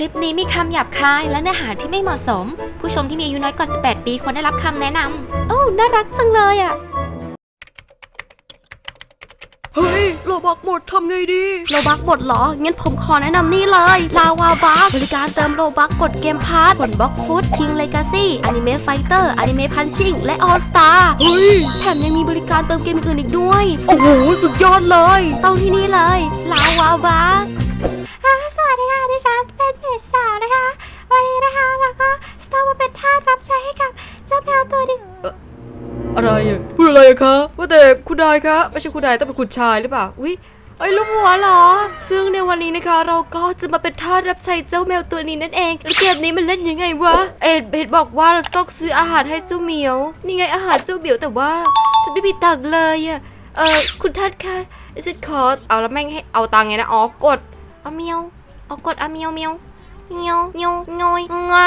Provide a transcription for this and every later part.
ลิปนี้มีคำหยาบคายและเนื้อหาที่ไม่เหมาะสม ผู้ชมที่มีอายุน้อยกว่า 18 ปีควรได้รับคำแนะนำโอ้ น่ารักจังเลยอะ เฮ้ยโลบอกหมดทำไงดีโลบักหมดเหรอ งั้นผมขอแนะนำนี่เลย ลาวาบักบริการเติมโลบักกดเกมพาร์ทผลบล็อกฟุตคิงเลกาซี่อนิเมะไฟเตอร์อนิเมะพันชิงและออสตาเฮ้ย แถมยังมีบริการเติมเกมอื่นอีกด้วย โอ้โห สุดยอดเลย ต้องที่นี่เลย ลาวาบัก สวัสดีค่ะดิฉันเป็นเพจสาวนะคะ วันนี้นะคะเราก็สตอมาเป็นทาสรับใช้ให้กับเจ้าแมวตัวนึงอะไรอะพูดอะไรอะคะว่าแต่คุณนายคะไม่ใช่คุณนายต้องเป็นคุณชายหรือเปล่าอุ้ยไอ้ลูกหัวเหรอ ซึ่งในวันนี้นะคะ เราก็จะมาเป็นทาสรับใช้เจ้าแมวตัวนี้นั่นเองแล้วเกมนี้มันเล่นยังไงวะ เอ็ดเบดบอกว่าเราต้องซื้ออาหารให้เจ้าเหมียว นี่ไงอาหารเจ้าเหมียวแต่ว่าฉันไม่มีตังค์เลยอะเออคุณท่านคะฉันขอเอาแล้วแม่งให้เอาตังค์ไงนะ อ๋อกด เอาเมียวเอากดเอาเมียวเมียวเมียวเมียวงอยงอ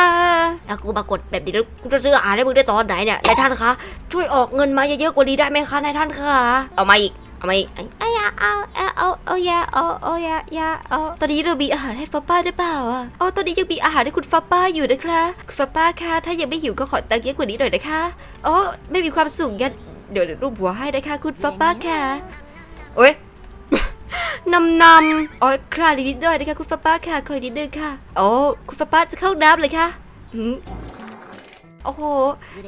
แล้วกูมากดแบบนี้แล้วกูจะซื้ออาหารให้มึงได้ตอนไหนเนี่ยนายท่านคะ ช่วยออกเงินมาเยอะๆกว่านี้ได้ไหมคะนายท่านคะ เอามาอีก เอามาอีกไอ้ยาเอาเอาเอาเอายาเอาเอายายาเอาตอนนี้เรามีอาหารให้ฟ้าป้าหรือเปล่าอะอ๋อตอนนี้ยังมีอาหารให้คุณฟ้าป้าอยู่นะคะคุณฟ้าป้าคะ ถ้ายังไม่หิวก็ขอตังค์เยอะกว่านี้หน่อยนะคะ อ๋อ ไม่มีความสุขงั้นเดี๋ยวเดี๋ยวรูปหัวให้นะคะคุณฟ้าป้าค่ะโอ้ย นำนำอ๋อคลาดนิดหน่อยนะคะคุณฟ้าป้าค่ะคอยนิดนึงค่ะโอ้คุณฟ้าป้าจะเข้าน้ำเลยค่ะอืมโอ้โห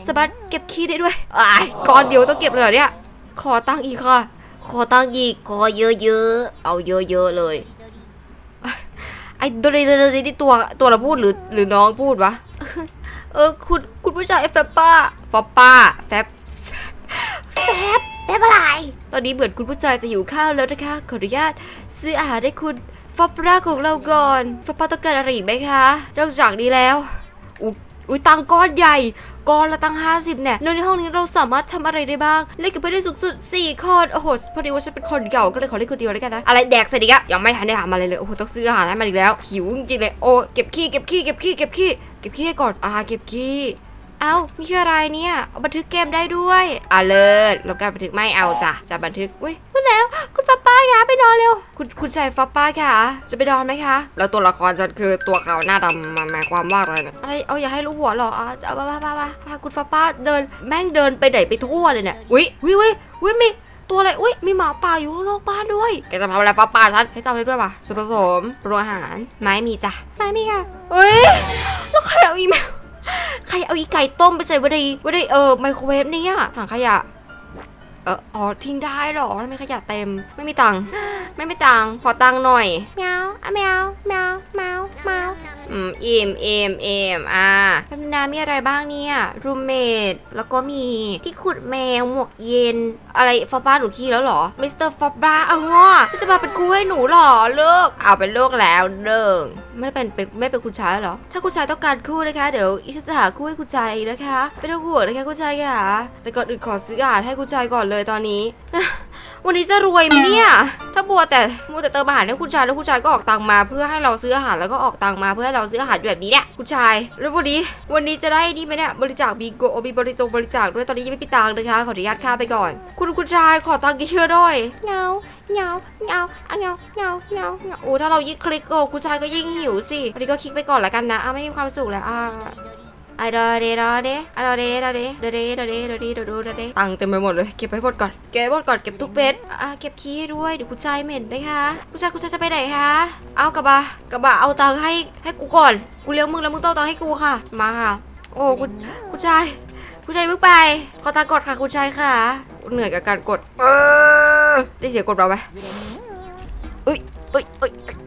สามารถเก็บขี้ได้ด้วยอ้ายก้อนเดียวต้องเก็บเลยเหรอเนี่ยขอตังอีกค่ะ ขอตังอีกขอเยอะๆเอาเยอะๆเลยไอ้ตัวนี้นี่ตัวตัวเราพูดหรือหรือน้องพูดวะเออคุณคุณผู้ชายแฟบป้าฟอปป้าแฟบแฟบแฟบอะไร อนนี้เหมือนคุณผู้ชายจะหิวข้าวแล้วนะคะ ขออนุญาตซื้ออาหารให้คุณฟอปป้าของเราก่อนฟอปป้าต้องการอะไรอีกไหมคะนอกจากนี้แล้วอุ้ยตังก้อนใหญ่ก้อนละตังห้าสิบเนี่ยแล้วในห้องนี้เราสามารถทำอะไรได้บ้างเล่นกับเพื่อนได้สูงสุดสี่คนโอ้โหพอดีว่าฉันเป็นคนเก่าก็เลยขอเล่นคนเดียวแล้วกันนะอะไรแดกเสร็จอีกอะยังไม่ทันได้ทำอะไรเลยโอ้โหต้องซื้ออาหารให้มันอีกแล้วหิวจริงเลยโอ้เก็บขี้เก็บขี้เก็บขี้เก็บขี้เก็บขี้ให้ก่อนอ่าเก็บขี้ เอ้านี่คืออะไรเนี่ยเอาบันทึกเกมได้ด้วยอ่าเลิศแล้วการบันทึกไม่เอาจ้ะจะบันทึกอุ้ยพูดแล้ว คุณฟ้าป้าคะไปนอนเร็ว คุณคุณชายฟ้าป้าคะจะไปนอนไหมคะ แล้วตัวละครฉันคือตัวขาวหน้าดำมันหมายความว่าอะไรนะอะไรเอาอย่าให้รู้หัวเหรออะจะเอาป้าป้าป้าป้าป้าคุณฟ้าป้าเดินแม่งเดินไปไหนไปทั่วเลยเนี่ยอุ้ยอุ้ยอุ้ยอุ้ยมีตัวอะไร อุ้ย มีหมาป่าอยู่ข้างนอกบ้านด้วย แกจะทำอะไรฟ้าป่าฉันให้ทำอะไรด้วยปะส่วนผสมปรุงอาหาร ไม้มีจ้ะ ไม้มีค่ะเฮ้ย แล้วใครเอาอีเมลใค รเอาอีไก่ต้มไปใส่ไว้ในไว้ในเออไมโครเวฟเนี่ยถังขยะเอออ๋อทิ้งได้เหรอทำไมขยะเต็ม ไม่มีตังค์ไม่มีตังค์ขอตังค์หน่อยแมวอะแมวแมวแมวแมวอืมเอ็มเอ็มเอ็มอ่าธรรมดามีอะไรบ้างเนี่ยรูมเมดแล้วก็มีที่ขุดแมว หมวกเย็น อะไรฟอบ้าหนูขี้แล้วเหรอมิสเตอร์ฟอบ้าอ๋อจะมาเป็นครูให้หนูเหรอเลิกเอาเป็นเลิกแล้วเลิกไม่ได้เป็นเป็นไม่เป็นคุณชายเหรอ ถ้าคุณชายต้องการคู่นะคะ เดี๋ยวอีฉันจะหาคู่ให้คุณชายนะคะไม่ต้องห่วงนะคะคุณชายค่ะแต่ก่อนอื่นขอซื้ออาหารให้คุณชายก่อนเลยตอนนี้ วันนี้จะรวยไหมเนี่ย ถ้าบัวแต่มัวแต่เติมอาหารให้คุณชายแล้วคุณชายก็ออกตังค์มาเพื่อให้เราซื้ออาหารแล้วก็ออกตังค์มาเพื่อให้เราซื้ออาหารแบบนี้เนี่ยคุณชาย แล้ววันนี้วันนี้จะได้นี่ไหมเนี่ยบริจาคบีโกมีบริจงบริจาคด้วยตอนนี้ยังไม่มีตังค์นะคะขออนุญาตค่าไปก่อน คุณคุณชายขอตังค์เยอะๆด้วยเงาเงาเงาอะเงาเงาเงาเงาโอ้ถ้าเรายิ่งคลิกโอ้คุณชายก็ยิ่งหิวสิวันนี้ก็คลิกไปก่อนละกันนะอะไม่มีความสุขแล้วอะ ไอะดอเดดอเดอะดอเดดอเดดอเดดอเดดอเดดอเดดอเดตังค์เต็มไปหมดเลย เก็บไปหมดก่อน เก็บหมดก่อน เก็บทุกเม็ดอะเก็บขี้ด้วย เดี๋ยวคุณชายเหม็นนะคะคุณชายคุณชายจะไปไหนคะ เอากระบะ กระบะเอาตังให้ให้กูก่อน กูเลี้ยงมึงแล้วมึงต้องเอาตังให้กูค่ะ มาค่ะ โอ้คุณคุณชายคุณชายมึงไป ขอตังค์กดค่ะคุณชายค่ะ เหนื่อยกับการกดได้เสียกดเราไหมเอ้ยเอ้ยเอ้ยอื้อหือ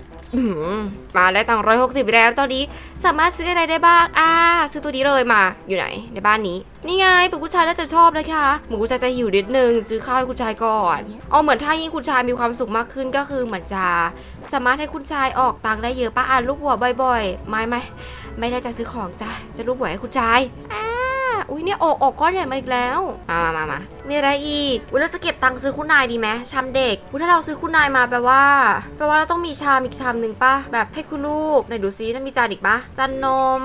มาได้ตังร้อยหกสิบแล้วตอนนี้สามารถซื้ออะไรได้บ้างอ่าซื้อตัวนี้เลยมาอยู่ไหนในบ้านนี้ นี่ไงเป็นผู้ชายน่าจะชอบนะคะเหมือนผู้ชายจะหิวนิดนึงซื้อข้าวให้คุณชายก่อนเอาเหมือนถ้ายิ่งคุณชายมีความสุขมากขึ้นก็คือเหมือนจะสามารถให้คุณชายออกตังค์ได้เยอะป้าอ่านรูปหัวบ่อยๆ ไม่ไม่ไม่ได้จะซื้อของจ้ะจะรูปหัวให้คุณชายอ่าอุ้ยเนี่ยออกออกก้อนใหญ่มาอีกแล้วมามามามา มีอะไรอีกอุ๊ยเราจะเก็บตังค์ซื้อคุณนายดีไหมชามเด็กอุ๊ยถ้าเราซื้อคุณนายมาแปลว่า แปลว่าเราต้องมีชามอีกชามหนึ่งปะแบบให้คุณลูกไหนดูซินั่นมีจานอีกปะจานนม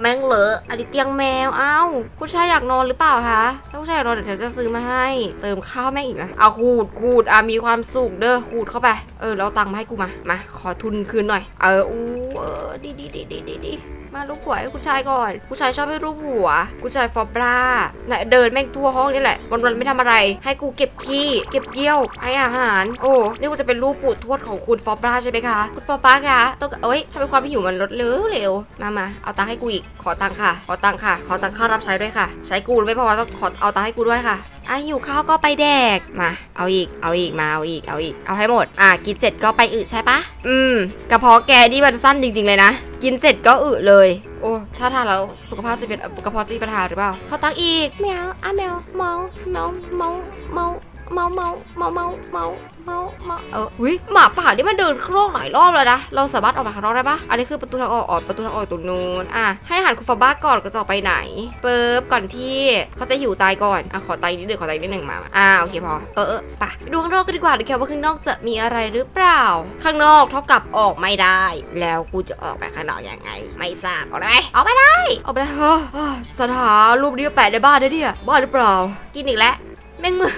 แมงเหลอะอันนี้เตียงแมวเอ้าคุณชายอยากนอนหรือเปล่าคะถ้าคุณชายอยากนอนเดี๋ยวจะซื้อมาให้ เติมข้าวแม่งอีกนะเอาขูดขูดอะมีความสุขเด้อขูดเข้าไปเออแล้วเอาตังค์มาให้กูมามาขอทุนคืนหน่อย เอออู้เออดีดีดีดีดีดีมาลูกหัวให้คุณชายก่อน คุณชายชอบให้รูปหัว คุณชายฟอบราไหนเดินแม่งทั่วห้องนี่แหละวันวันๆไม่ทำอะไร ให้กูเก็บขี้ เก็บเกี้ยวให้อาหาร โอ้นี่กูจะเป็นรูปปู่ทวดของคุณฟอบราใช่ไหมคะคุณฟอบราคะต้องเอ้ยทำไมความหิวมันลดเร็วเร็วมามาเอาตังค์ให้กูอีกขอตังค์ค่ะ ขอตังค์ค่ะ ขอตังค่ารับใช้ด้วยค่ะ ใช้กูไม่พอต้องขอเอาตังค์ให้กูด้วยค่ะอะหิวข้าวก็ไปแดกมา เอาอีก เอาอีกมาเอาอีกเอาอีกเอาให้หมด อะกินเสร็จก็ไปอึใช่ปะอืมกระเพาะแกนี่มันสั้นจริงๆเลยนะ กินเสร็จก็อึเลย โอ้ถ้าทานแล้วสุขภาพจะเป็นกระเพาะจะมีปัญหาหรือเปล่าเขาตักอีกแมวอะแมวเมาเมาเมาเมาเมาเมาเมาเมา เมาเมาเออวิหมาป่านี่มันเดินโครกหลายรอบแล้วนะ เราสามารถออกมาข้างนอกได้ปะอันนี้คือประตูทางออกออกประตูทางออกตรงนู้นอะให้อาหารคุณฟาบ้าก่อนก็จะออกไปไหนเปิบก่อนที่เขาจะหิวตายก่อนอะขอไตนิดหนึ่งขอไตนิดหนึ่งมาอ่าโอเคพอเออเออไปดูข้างนอกกันดีกว่านะคะว่าข้างนอกจะมีอะไรหรือเปล่า ข้างนอกเท่ากับออกไม่ได้ แล้วกูจะออกไปข้างนอกยังไง ไม่ทราบออกได้ไหมออกไม่ได้เอาไปได้เฮ้อสถารูปนี้แปะในบ้านได้เนี่ยบ้าหรือเปล่า กินอีกแล้วแม่งมือ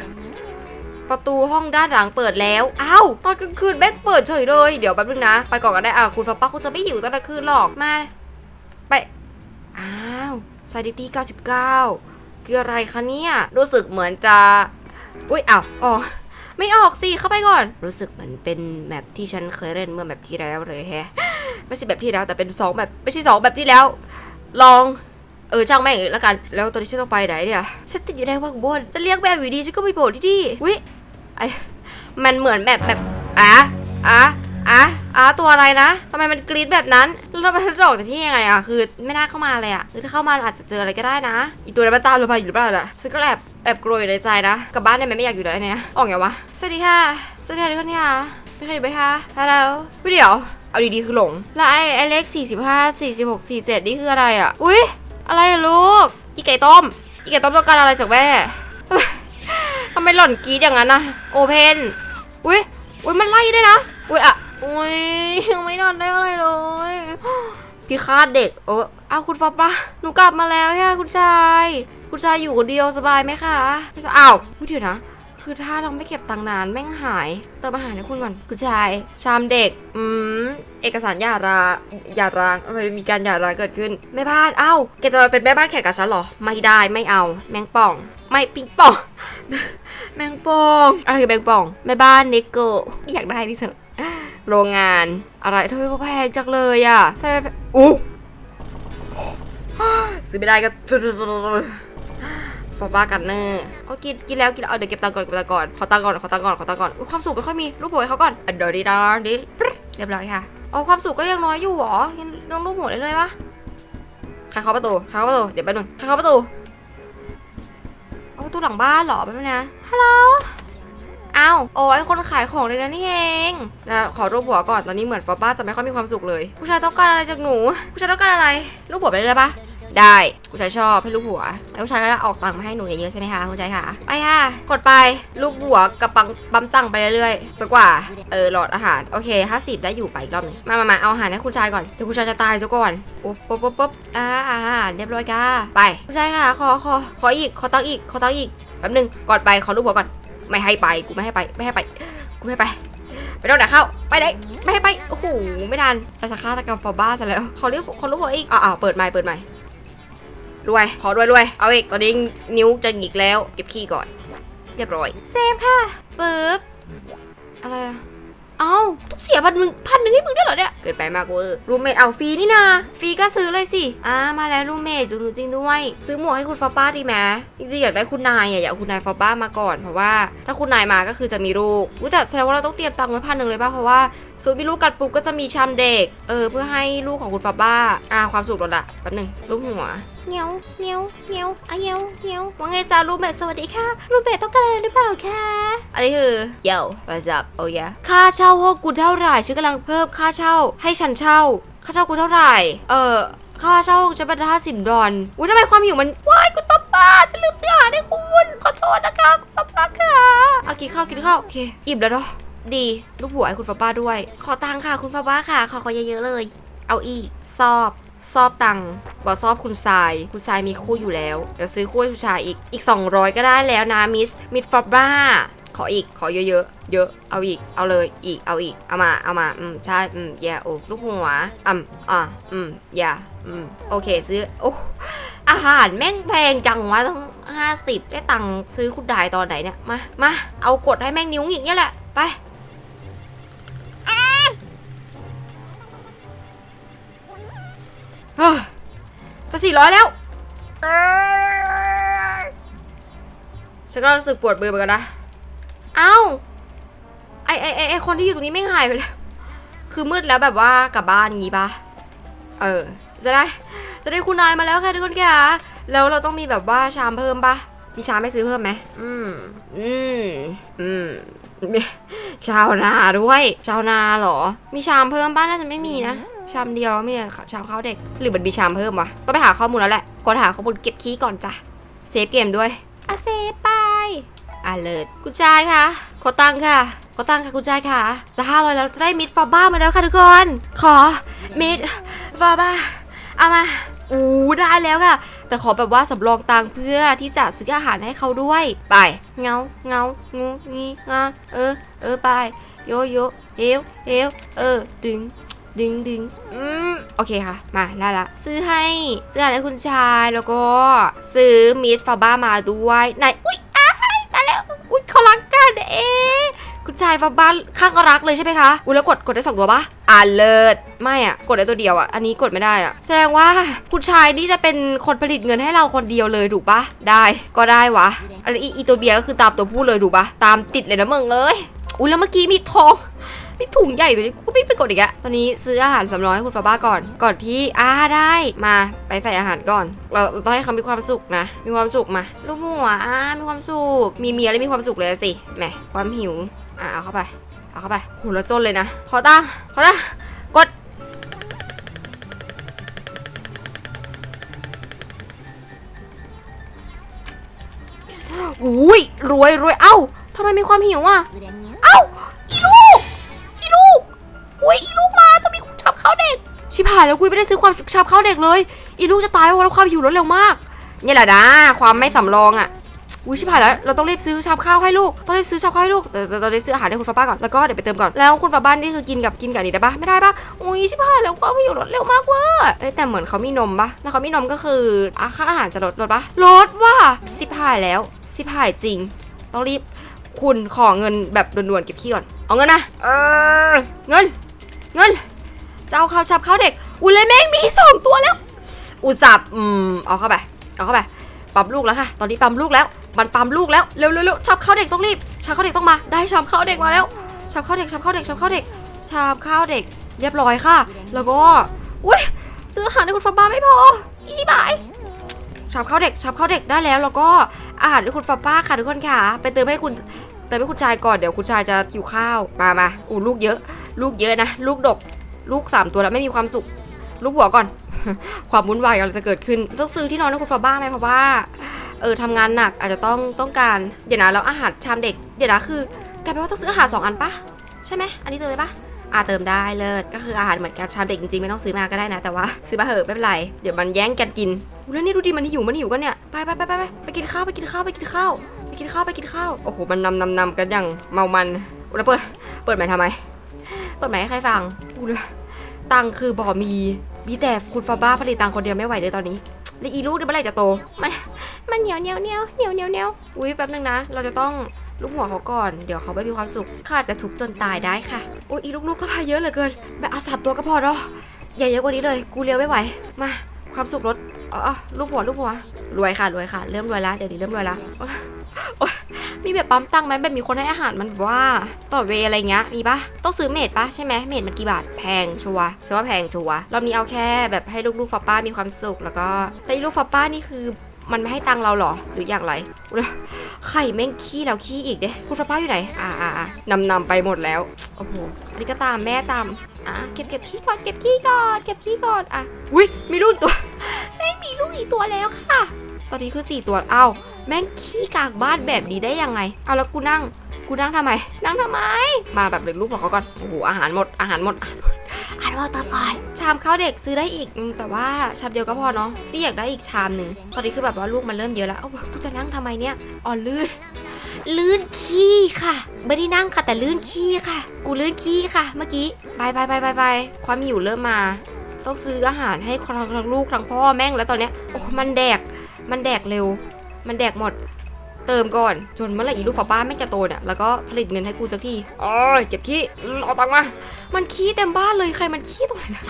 ประตูห้องด้านหลังเปิดแล้วอ้าวตอนกลางคืนแม่งเปิดเฉยเลย เดี๋ยวแป๊บนึงนะ ไปก่อนก็ได้อะคุณฟ้าป้าคงจะไม่หิวตอนกลางคืนหรอกมา ไปอ้าวซาดิตี้99 คืออะไรคะเนี่ย รู้สึกเหมือนจะอุ้ยอ้าวอ๋อไม่ออกสิ เข้าไปก่อน รู้สึกเหมือนเป็นแมปที่ฉันเคยเล่นเมื่อแบบที่แล้วเลยแฮะ ไม่ใช่แบบที่แล้วแต่เป็นสองแบบไม่ใช่สองแบบที่แล้ว ลอง เออช่างแม่งแล้วกัน แล้วตอนนี้ฉันต้องไปไหนเนี่ยฉันติดอยู่ในว่างบนจะเรียกแบบอยู่ดีฉันก็ไปโผล่ที่นี่วิไอมันเหมือนแบบแบบอะอะอะอะตัวอะไรนะทำไมมันกรี๊ดแบบนั้นแล้วทำไมฉันจะออกจากที่ยังไงอะคือไม่น่าเข้ามาเลยอะคือถ้าเข้ามาอาจจะเจออะไรก็ได้นะ อีตัวนั้นมันตามเราไปอยู่หรือเปล่าล่ะฉันก็แอบแอบกลัวอยู่ในใจนะกลับบ้านได้ไหมไม่อยากอยู่แล้วเนี่ยออกไงวะสวัสดีค่ะสวัสดีค่ะทุกคนค่ะไม่เคยอยู่ไหมคะฮัลโหลวิเดี๋ยวเอาดีๆคือหลงแล้วไอ้ไอ้เลข45 46 47นี่คืออะไรอะอุ้ย อะไรลูก อีไก่ต้ม อีไก่ต้มต้องการอะไรจากแม่ทำไมหล่อนกรีดอย่างนั้นนะโอเพนอุ้ยอุ้ยมันไล่ด้วยนะอุ้ยอะอุ้ยยังไม่นอนได้อะไรเลยพี่คาดเด็กโอ้เอาคุณฟอปะหนูกลับมาแล้วค่ะคุณชาย คุณชายอยู่คนเดียวสบายไหมคะอ้าวอุ๊ยเดี๋ยวนะ คือถ้าเราไม่เก็บตังนานแม่งหาย เติมอาหารให้คุณก่อนคุณชาย ชามเด็ก อืม เอกสารหย่าร้างหย่าร้างทำไมมีการหย่าร้างเกิดขึ้น แม่บ้าน เอ้า แกจะมาเป็นแม่บ้านแข่งกับฉันเหรอ ไม่ได้ ไม่เอา แมงป่อง ไม่ปิงป่อง แมงป่อง อะไรคือแมงป่อง แม่บ้านนิโกอยากได้ที่สุดโรงงาน อะไรทำไมแพงจังเลยอะทำไมแพงอู้ซื้อไม่ได้ก็ ฟอบ้ากันเนอร์เอากินกินแล้วกินแล้วเอาเดี๋ยวเก็บตังก่อนเก็บตังก่อนขอตังก่อนขอตังก่อนขอตังก่อนอุ๊ยความสุขไม่ค่อยมีรูปหัวให้เขาก่อนอะเดี๋ยวดีดาดิเรียบร้อยค่ะเอาความสุขก็ยังน้อยอยู่หรอยังยังรูปหัวเลยๆวะใครเคาะประตูใครเคาะประตูเดี๋ยวแป๊บนึงใครเคาะประตูเอาประตูหลังบ้านเหรอแป๊บนึงนะฮัลโหลอ้าวโอ้ยคนขายของเลยนะนี่เองแล้วขอรูปหัวก่อนตอนนี้เหมือนฟอบ้าจะไม่ค่อยมีความสุขเลย ผู้ชายต้องการอะไรจากหนู ผู้ชายต้องการอะไรรูปหัวไปเลยปะ ได้ผู้ชายชอบให้ลูกหัว แล้วผู้ชายก็ออกตังค์มาให้หนูเยอะๆใช่ไหมคะคุณชายค่ะไปค่ะ กดไปลูกหัวกับปังปั๊มตังค์ไปเรื่อยๆจนกว่าเออหลอดอาหารโอเค 50 ได้อยู่ไปอีกรอบหนึงมามามาเอาอาหารให้คุณชายก่อนเดี๋ยวคุณชายจะตายซะก่อนปุ๊บปุ๊บปุ๊บปุ๊บอ่าอาหารเรียบร้อยค่ะไปคุณชายค่ะขอขอขออีกขอตังค์อีกขอตังค์อีกแป๊บนึงก่อนไปขอลูกหัวก่อนไม่ให้ไปกูไม่ให้ไปไม่ให้ไปกูไม่ให้ไปไปโดนด่าเข้าไปไหนไม่ให้ไปโอ้โหไม่ทันเราสักฆาตกรรมฟอร์บ้าซะแล้วเขาเรียกคนลูกหัวอีกอ้าเปิดไมค์เปิดไมค์ รวย ขอรวยรวยเอาอีก ตอนนี้นิ้วจะหงิกแล้ว เก็บขี้ก่อน เรียบร้อย เซฟค่ะปึ๊บ อะไรอะ เอ้าต้องเสียพันหนึ่งพันหนึ่งให้มึงด้วยเหรอเนี่ย เกินไปมากเวอร์รูมเมทเอาฟรีนี่นาฟรีก็ซื้อเลยสิ อ่า มาแล้วรูมเมทจุจริงด้วย ซื้อหมวกให้คุณฟ้าป้าดีไหมจริงๆอยากได้คุณนายอะอยากเอาคุณนายฟ้าป้ามาก่อน เพราะว่าถ้าคุณนายมาก็คือจะมีลูกอุ๊ยแต่แสดงว่าเราต้องเตรียมตังค์ไว้พันหนึ่งเลยป่ะ เพราะว่าสมมติมีลูกกัดปุ๊บก็จะมีชามเด็ก เออ เพื่อให้ลูกของคุณฟ้าป้า อ่า ความสุขลดละแป๊บหนึงลูกหัวเงี้ยวเงี้ยวเงี้ยวอะเงี้ยวเงี้ยวว่าไงจ้ารูเมทสวัสดีค่ะรูปเบตต้องการอะไรหรือเปล่าคะอันนี้คือ Yo what's up oh yeah ค่าเช่าห้องกูเท่าไหร่ฉันกำลังเพิ่มค่าเช่า ให้ฉันเช่า ค่าเช่ากูเท่าไหร่ เออค่าเช่าจะเป็นห้าสิบดอลอุ้ยทำไมความหิวมันว้ายคุณป้าป้าฉันลืมซื้ออาหารให้คุณขอโทษนะคะคุณป้าป้าค่ะเอากินข้าวกินข้าวโอเคอิ่มแล้วเนาะดีลูกหัวให้คุณป้าป้าด้วย ขอตังค่ะคุณป้าป้าค่ะ ขอขอเยอะๆเลย เอาอีกซอบซอบตังบอกซอบคุณทราย คุณทรายมีคู่อยู่แล้ว เดี๋ยวซื้อคู่ให้คุณชายอีก อีก 200 ก็ได้แล้วนะมิส มิสฟอบรา ขออีก ขอเยอะๆเยอะ เอาอีก เอาเลย อีก เอาอีก เอามา เอามา อืม ใช่ อืม แย่โอ้ลูกหัวอืมอะ อืม อย่า อืม โอเค ซื้อ โอ้ อาหารแม่งแพงจังวะต้อง50ได้ตังค์ซื้อคุณดายตอนไหนเนี่ย มา มา เอากดให้แม่งนิ้วหงิกเนี่ยแหละ ไปเฮ้ยจะสี่ร้อยแล้วฉันก็รู้สึกปวดมือเหมือนกันนะ เอ้าไอไอไอไอคนที่อยู่ตรงนี้ไม่หายไปแล้วคือมืดแล้วแบบว่ากลับบ้านงี้ปะเออ จะได้ จะได้คุณนายมาแล้วค่ะทุกคนค่ะแล้วเราต้องมีแบบว่าชามเพิ่มปะมีชามให้ซื้อเพิ่มไหมอืม อืม อืมมีชาวนาด้วย ชาวนาเหรอ มีชามเพิ่มบ้านน่าจะไม่มีนะ ชามเดียวแล้วมีแต่ชามข้าวเด็ก หรือมันมีชามเพิ่มวะ ก็ไปหาข้อมูลแล้วแหละกดหาข้อมูลเก็บคีย์ก่อนจ้ะ เซฟเกมด้วยอะเซฟไป อะเลิศคุณชายค่ะขอตังค่ะ ขอตังค่ะคุณชายค่ะ จะห้าร้อยแล้วจะได้มิดฟอร์บ้ามาแล้วค่ะทุกคน ขอมิดฟอร์บ้าเอามาอู้ได้แล้วค่ะ แต่ขอแบบว่าสำรองตังเพื่อที่จะซื้ออาหารให้เขาด้วย ไป เงาเงางูงี้งาเออ เออไป โยโยเอวเอวเออ ดึง ดึงดึงอืมโอเคค่ะ มาได้ละ ซื้อให้ ซื้ออาหารให้คุณชายแล้วก็ ซื้อมิสฟาบ้ามาด้วยไหนอุ๊ยอ้ายตาย แล้วอุ๊ยเขารักกันเอ๊ะคุณชายฟาบ้าข้างรักเลยใช่ไหมคะอุ๊ยแล้วกดกดได้สองตัวปะอ่าเลิศไม่อะ กดได้ตัวเดียวอะ อันนี้กดไม่ได้อะ แสดงว่าคุณชายนี่จะเป็นคนผลิตเงินให้เราคนเดียวเลยถูกปะได้ก็ได้วะ อันนี้อีตัวเบียร์ก็คือตามตัวผู้เลยถูกปะตามติดเลยนะมึงเอ้ยอุ๊ยแล้วเมื่อกี้มีทอง มีถุงใหญ่ตัวนี้กูก็ไม่ไปกดอีกอะตอนนี้ซื้ออาหารสำรองให้คุณฟาบ้าก่อน ก่อนที่อ่าได้มาไปใส่อาหารก่อน เราเราต้องให้เขามีความสุขนะ มีความสุขมาลูกหัวอ่ามีความสุข มีเมียแล้วมีความสุขเลยสิแหมความหิวอ่าเอาเข้าไป เอาเข้าไปโหแล้วจนเลยนะขอตังขอตังกดอุ้ยรวยรวยเอ้าทำไมมีความหิวอะ ชิบหายแล้วกุยไม่ได้ซื้อความชับข้าวเด็กเลย อีลูกจะตายเพราะว่าความหิวลดเร็วมากนี่แหละนะความไม่สำรองอะอุ้ยชิบหายแล้วเราต้องรีบซื้อชามข้าวให้ลูกต้องรีบซื้อชามข้าวให้ลูกแต่แต่ตอนนี้ซื้ออาหารให้คุณฟ้าบ้านก่อนแล้วก็เดี๋ยวไปเติมก่อนแล้วคุณฟ้าบ้านนี่คือกินกับกินกับอันนี้ได้ปะไม่ได้ปะอุ้ยชิบหายแล้วความหิวลดเร็วมากเว้ยเอ้ยแต่เหมือนเขามีนมปะแล้วเขามีนมก็คืออะค่าอาหารจะลดลดปะลดว่ะสิบหายแล้วสิบหายจริง ต้องรีบคุณขอเงินแบบด่วนๆเก็บขี้ก่อนเอาเงินนะเออเงินเงิน จะเอาข้าวชับข้าวเด็ก อุ้ยเลยแม่งมีสองตัวแล้ว อุจับอืมเอาเข้าไป เอาเข้าไป ปั๊มลูกแล้วค่ะ ตอนนี้ปั๊มลูกแล้ว มันปั๊มลูกแล้วเร็วเร็วเร็วชับข้าวเด็กต้องรีบชับข้าวเด็กต้องมา ได้ชับข้าวเด็กมาแล้วชับข้าวเด็กชับข้าวเด็กชับข้าวเด็กชับข้าวเด็ก เรียบร้อยค่ะ แล้วก็ อุ้ยซื้ออาหารในคุณฟ้าบ้าไม่พอ อีจิบายชามข้าวเด็กชามข้าวเด็กได้แล้ว แล้วก็อาหารที่คุณฟ้าป้าค่ะทุกคนค่ะ ไปเติมให้คุณเติมให้คุณชายก่อนเดี๋ยวคุณชายจะหิวข้าวมามาอู้ลูกเยอะ ลูกเยอะนะ ลูกดก ลูกสามตัวแล้วไม่มีความสุขลูกหัวก่อน ความวุ่นวายกำลังจะเกิดขึ้น ต้องซื้อที่นอนให้คุณฟ้าบ้าไหมเพราะว่าเออทำงานหนักอาจจะต้องต้องการเดี๋ยวนะแล้วอาหารชามเด็กเดี๋ยวนะคือกลายเป็นว่าต้องซื้ออาหารสองอันปะใช่ไหมอันนี้เติมเลยปะอาเติมได้เลิศก็คืออาหารเหมือนกันชามเด็กจริงๆไม่ต้องซื้อมาก็ได้นะ แต่ว่าซื้อมาเหอะไม่เป็นไรเดี๋ยวมันแย่งกันกินอู้แล้วนี่ดูดิมันหิวมันหิวกันเนี่ยไปไปไปไปไปไปกินข้าวไปกินข้าวไปกินข้าวไปกินข้าวไปกินข้าวโอ้โหมันนำนำนำกันอย่างเมามันอู้แล้วเปิดเปิดใหม่ทำไม เปิดใหม่ให้ใครฟัง เลยตังค์คือบ่มี มีแต่คุณฟาบ้าผลิตตังค์คนเดียวไม่ไหวเลยตอนนี้ แล้วอีลูกเดี๋ยวเมื่อไหร่จะโต มัน มันเหนียวเหนียวเหนียวเหนียวเหนียวเหนียวอุ้ยแป๊บนึงนะ เราจะต้องลูกหัวเขาก่อน เดี๋ยวเขาไม่มีความสุขเขาอาจจะทุกข์จนตายได้ค่ะอุ้ยอีลูกๆก็พาเยอะเหลือเกิน แบบเอาสามตัวก็พอเนาะ อย่าเยอะกว่านี้เลย กูเลี้ยวไม่ไหว มา ความสุขลดอ๋ออ๋อลูกหัวลูกหัว รวยค่ะรวยค่ะ เริ่มรวยแล้ว เดี๋ยวนี้เริ่มรวยแล้วโอ๊ยโอ๊ย มีแบบปั๊มตังไหมแบบมีคนให้อาหารมันแบบว่าต่อเวอะไรเงี้ยมีปะต้องซื้อเมดปะใช่ไหมเมดมันกี่บาทแพงชัวร์ฉันว่าแพงชัวร์รอบนี้เอาแค่แบบให้ลูกๆฟอป้ามีความสุขแล้วก็แต่ลูกฟอป้านี่คือมันไม่ให้ตังเราหรอหรืออย่างไรไข่แม่งขี้แล้วขี้อีกเด้คุณฟ้าป้าอยู่ไหน อ่าอ่านำนำไปหมดแล้ว โอ้โห อันนี้ก็ตามแม่ตาม อะเก็บเก็บขี้ก่อน เก็บขี้ก่อน เก็บขี้ก่อน อะ อุ้ยมีลูกอีกตัวมีลูกอีกตัวแล้วค่ะ ตอนนี้คือสี่ตัว เอ้า แม่งขี้กากบ้านแบบนี้ได้ยังไง เอาแล้วกูนั่ง กูนั่งทำไม นั่งทำไม มาแบบเด็กลูกของเขาก่อน โอ้โห อาหารหมด อาหารหมดอ่านว่าเติมก่อน ชามข้าวเด็กซื้อได้อีก แต่ว่าชามเดียวก็พอเนาะจี้อยากได้อีกชามหนึ่ง ตอนนี้คือแบบว่าลูกมันเริ่มเยอะแล้ว เอ้ากูจะนั่งทำไมเนี่ย อ๋อลื่น ลื่นขี้ค่ะ ไม่ได้นั่งค่ะแต่ลื่นขี้ค่ะ กูลื่นขี้ค่ะ เมื่อกี้ ไปไปไปไปไปความหิวเริ่มมา ต้องซื้ออาหารให้ทั้งลูกทั้งพ่อแม่งแล้วตอนเนี้ย โอ้ มันแดก มันแดกเร็ว มันแดกหมด เติมก่อน จนเมื่อไหร่อีลูกฝาป้าแม่งจะโตเนี่ยแล้วก็ผลิตเงินให้กูสักทีโอ้ยเก็บขี้เอาตังค์มา มันขี้เต็มบ้านเลยใครมันขี้ตรงไหนนะ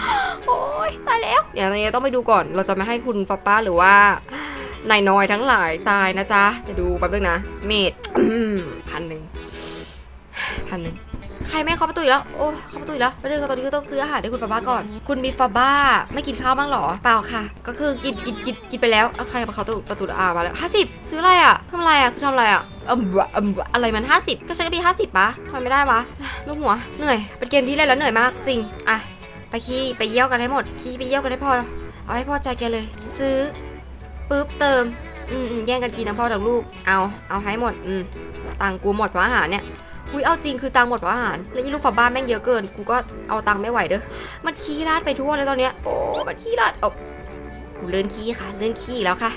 โอ๊ยตายแล้วเดี๋ยวเราต้องไปดูก่อน เราจะไม่ให้คุณฟ้าป้าหรือว่านายน้อยทั้งหลายตายนะจ๊ะเดี๋ยวดูแป๊บนึงนะ เมดพันหนึ่งพันหนึ่งใค รไม่เข้าประตูอีกแล้ว โอ้เข้าประตูอีกแล้วไปเรื่องตอนนี้ก็ต้องซื้ออาหารให้คุณฟาบ้าก่อน คุณมีฟาบ้าไม่กินข้าวบ้างหรอ เปล่าค่ะ ก็คือกินกินกินกินไปแล้วใครมาเข้าประตูประตูอามาแล้วห้าสิบซื้ออะไรอะทำอะไรอะคือทำอะไรอะอืมบะอืมบะอะไรมันห้าสิบก็ใช้ก็มีห้าสิบปะทำไมไม่ได้วะลูกหัวเหนื่อยเป็นเกมที่เล่นแล้วเหนื่อยมากจริงอะไปขี้ไปเยี่ยวกันให้หมดขี้ไปเยี่ยวกันให้พอเอาให้พอใจแกเลย ซื้อปุ๊บเติมอืมแย่งกันกินน้ำพ่อจากลูกเอาเอาให้หมดอืมตังกูหมดเพราะอาหารเนี่ย อุ้ยเอาจริงคือตังหมดเพราะอาหาร แล้วยี่ลูกฝาบ้านแม่งเยอะเกิน กูก็เอาตังไม่ไหวเด้อ มันขี้ราดไปทั่วเลยตอนเนี้ย โอ้ มันขี้ราดอบกูเลื่อนขี้ค่ะ เลื่อนขี้แล้วค่ะ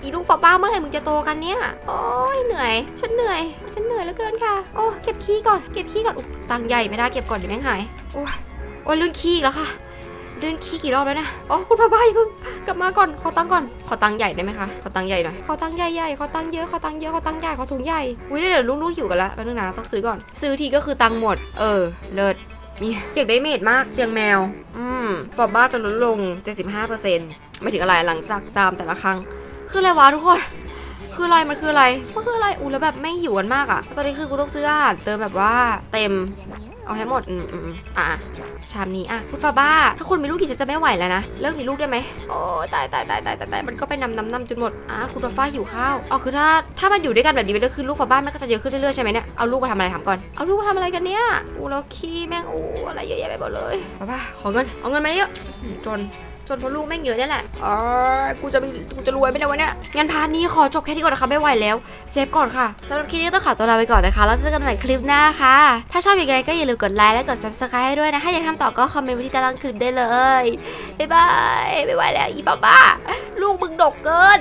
อีลูกฝาบ้าเมื่อไหร่มึงจะโตกันเนี่ย โอ้ยเหนื่อย ฉันเหนื่อย ฉันเหนื่อยเหลือเกินค่ะ โอ้ เก็บขี้ก่อน เก็บขี้ก่อนอุ๊ยตังใหญ่ไม่ได้เก็บก่อนเดี๋ยวแม่งหาย โอ้ยโอ้ยลื่อนขี้แล้วค่ะ ลื่นขี้กี่รอบแล้วนะอ๋อคุณพระบายเพิ่งกลับมาก่อนขอตังก่อนขอตังใหญ่ได้ไหมคะขอตังใหญ่หน่อยขอตังค์ใหญ่ๆขอตังเยอะขอตังเยอะขอตังใหญ่ขอถุงใหญ่อุ้ยเดี๋ยวลูกๆหิวกันละแป๊บนึงนะต้องซื้อก่อน ซื้อทีก็คือตังหมด เออ เลิศนี่เจ็กได้เมดมากเตียงแมว อืมฟอร์บ้าจะลดลง 75%ไม่ถึงอะไรหลังจากจามแต่ละครั้ง คืออะไรวะทุกคน คืออะไรมันคืออะไร มันคืออะไรอู้แล้วแบบแม่งหิวกันมากอะตอนนี้คือกูต้องซื้ออาหารเติมแบบว่าเต็ม เอาให้หมดอืมอืมอืมอะชามนี้อะคุณฟาบ้า ถ้าคุณมีลูกกี่ฉันจะไม่ไหวแล้วนะ เลิกมีลูกได้ไหมโอ้ตายตายตายตายตายตายมันก็ไปนำนำนำจนหมดอะคุณฟาบ้าหิวข้าวอ๋อคือถ้าถ้ามันอยู่ด้วยกันแบบนี้ไปเรื่อยคือลูกฟาบ้ามันก็จะเยอะขึ้นเรื่อยๆใช่ไหมเนี่ยเอาลูกมาทำอะไรถามก่อนเอาลูกมาทำอะไรกันเนี่ยอู้แล้วขี้แม่งอู้อะไรเยอะแยะไปหมดเลยฟาบ้าขอเงินเอาเงินมาเยอะอืมจน จนเพราะลูกแม่งเยอะนี่แหละอ๋อกูจะมีกูจะรวยไม่ได้วะเนี่ยงั้นพาร์ทนี้ขอจบแค่ที่ก่อนนะคะไม่ไหวแล้วเซฟก่อนค่ะสำหรับคลิปนี้ต้องขอตัวลาไปก่อนนะคะแล้วเจอกันใหม่คลิปหน้าค่ะ ถ้าชอบอย่างไรก็อย่าลืมกดไลค์และกด subscribe ให้ด้วยนะถ้าอยากทำต่อก็คอมเมนต์ไว้ที่ตารางคลิปได้เลยบ๊ายบายไม่ไหวแล้วอีบ้าบ้าลูกมึงดกเกิน